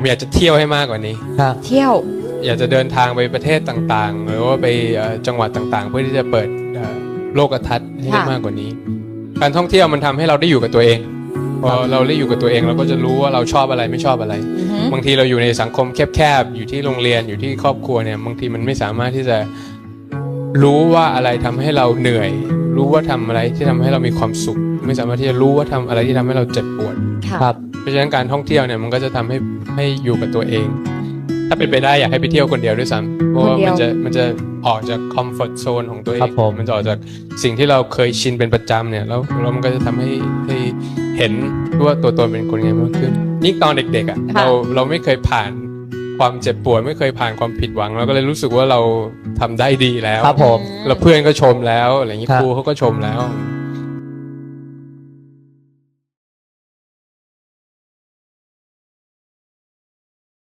ผมอยากจะเที่ยวให้มากกว่านี้ ครับ เที่ยว อยากจะเดินทางไปประเทศต่างๆ หรือว่าไปเอ่อจังหวัดต่างๆ เพื่อที่จะเปิดเอ่อโลกทัศน์ให้ได้ค่ะ มากกว่านี้ การท่องเที่ยวมันทำให้เราได้อยู่กับตัวเองพอเราได้อยู่กับตัวเองเราก็จะรู้ว่าเราชอบอะไรไม่ชอบอะไร อือหือบางทีเราอยู่ในสังคมแคบๆ อยู่ที่โรงเรียนอยู่ที่ครอบครัวเนี่ยบางทีมันไม่สามารถที่จะรู้ว่าอะไรทำให้เราเหนื่อย รู้ว่าทำอะไรที่ทำให้เรามีความสุข ไม่สามารถที่จะรู้ว่าทำอะไรที่ทำให้เราเจ็บปวด ค่ะ ครับเพ ราะฉะนั้นการท่องเที่ยวเนี่ยมันก็จะทำให้ให้อยู่กับตัวเอง ถ้าเป็นไปได้อยากให้ไปเที่ยวคนเดียวด้วยซ้ำเพราะว่าคนเดียวมันจะมันจะออกจากคอมฟอร์ z โซนของตัวเอครังบผมมันจะออกจากสิ่งที่เราเคยชินเป็นประจำเนี่ยแล้วแล้วมันก็จะทำให้ให้เห็นว่าตัวตนเป็นคนยังไงมากขึ้นยิ่งตอนเด็กๆอะค่ะเราเราไม่เคยผ่านความเจ็บปวดไม่เคยผ่านความผิดหวังเราก็เลยรู้สึกว่าเราทำได้ดีแล้วครับผมแล้วเพื่อนก็ชมแล้วอะไรอย่างนี้ครับครูเขาก็ชมแล้ว